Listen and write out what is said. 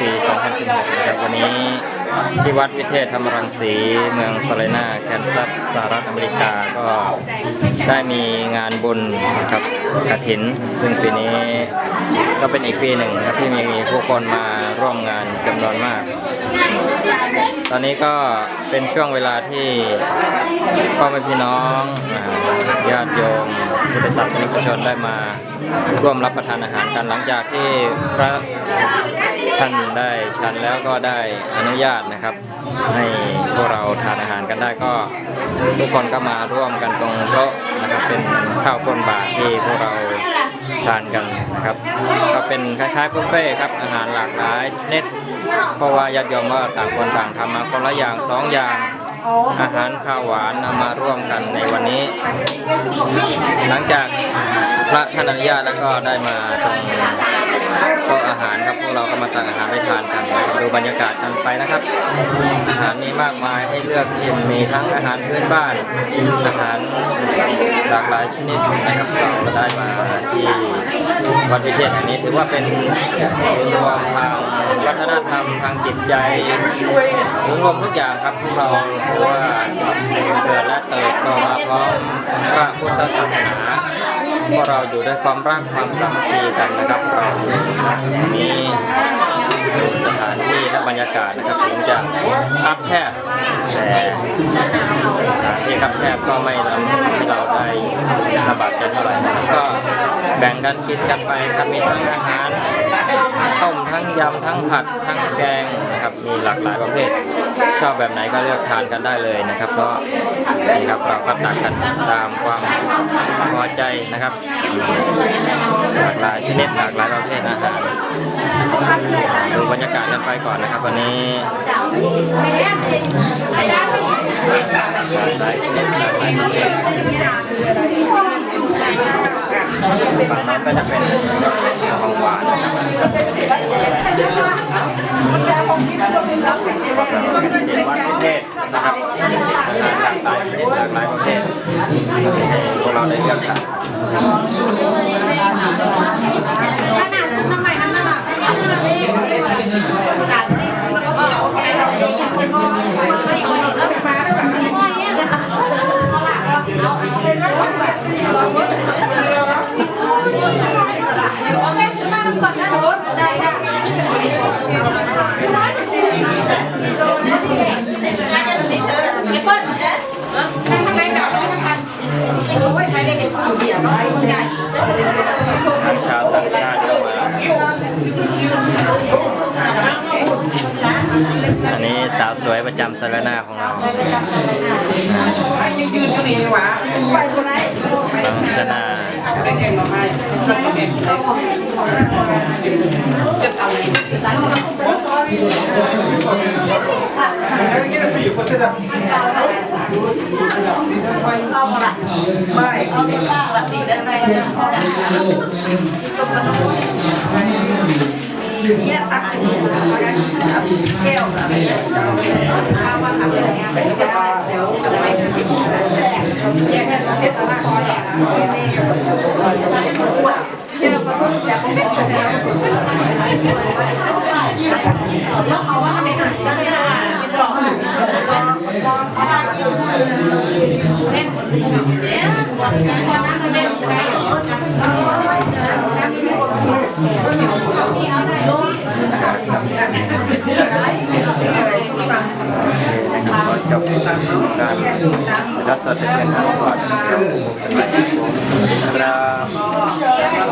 ปี 2016 นะครับ วันนี้ที่วัดวิเทศธรรมรังสี เมืองฟลนาแคนซัสสหรัฐอเมริกา ก็ได้มีงานบุญนะครับกฐิน ซึ่งปีนี้ก็เป็นอีกปีหนึ่งนะครับที่มีผู้คนมาร่วมงานจำนวนมาก ตอนนี้ก็เป็นช่วงเวลาที่พ่อแม่พี่น้องญาติโยมพุทธศาสนิกชนได้มาร่วมรับประทานอาหารกันหลังจากที่พระ ท่านได้ฉันแล้วก็ได้อนุญาตนะครับ ให้พวกเราทานอาหารกันได้ก็ทุกคนก็มาร่วมกันตรงโต๊ะนะครับเป็นข้าวก้นบาทที่พวกเราทานกันนะครับ ก็เป็นคล้ายๆบุฟเฟ่ครับอาหารหลากหลายเน็ตเพราะว่าญาติโยมก็ต่างคนต่างทำมาคนละอย่างสองอย่างอาหารข้าวหวานนำมาร่วมกันในวันนี้ หลังจากพระท่านอนุญาตแล้วก็ได้มาตรง โต๊ะอาหารครับพวกเราก็มาตักอาหารไปทานกันนะครับดูบรรยากาศกันไปนะครับ อาหารมีมากมายให้เลือกชิมมีทั้งอาหารพื้นบ้าน อาหารหลากหลายชนิดนะครับเราก็ได้มาที่วัดวิเทศแห่งนี้ถือว่าเป็นศูนย์รวมทางวัฒนธรรมทางจิตใจศูนย์รวมทุกอย่างครับพวกเราเพราะว่าเกิดและเติบโตมาพร้อมพระพุทธศาสนา พวกเราอยู่ด้วยความรักความสามัคคีกันนะครับเรามีสถานที่และบรรยากาศนะครับถึงจะคับแคบแต่สถานที่คับแคบก็ไม่ทำให้เราได้ระบากันเท่าไหร่ก็แบ่งกันกินกันไปครับมีทั้งอาหาร ต้มทั้งยำทั้งผัดทั้งแกงนะครับมีหลากหลายประเภท ชอบแบบไหนก็เลือกทานกันได้เลยนะครับเพราะนี่ครับเราก็ตักกันตามความพอใจนะครับ หลากหลายชนิดหลากหลายประเภทอาหารดูบรรยากาศกันไปก่อนนะครับ วันนี้หลายชนิดหลากหลายประเภทฝั่งนั้นก็จะเป็นของหวาน นะครับวัดพิเทศนะครับอาหลากหลายชนิดหลากหลายประเทศพวกเราได้เลือก ทานชาวต่างชาติก็มาอันนี้สาวสวยประจำสารนาของเรายืนก็มีห วะไปคนไหนน้องชนาได้แข่งมาให้ได้แข่งจะทำอะไรไม่เนี่ยตักแก้วข้าวมาทำอะไรเงี้ยเดี๋ยวอะไรแยกกันเสร็จแล้วก็แยก แล้วเขาว่าเป็นอะไรก็ไม่ได้หรอกอะไรต่างขอจบการรับสดเป็นทางก่อนครับครับ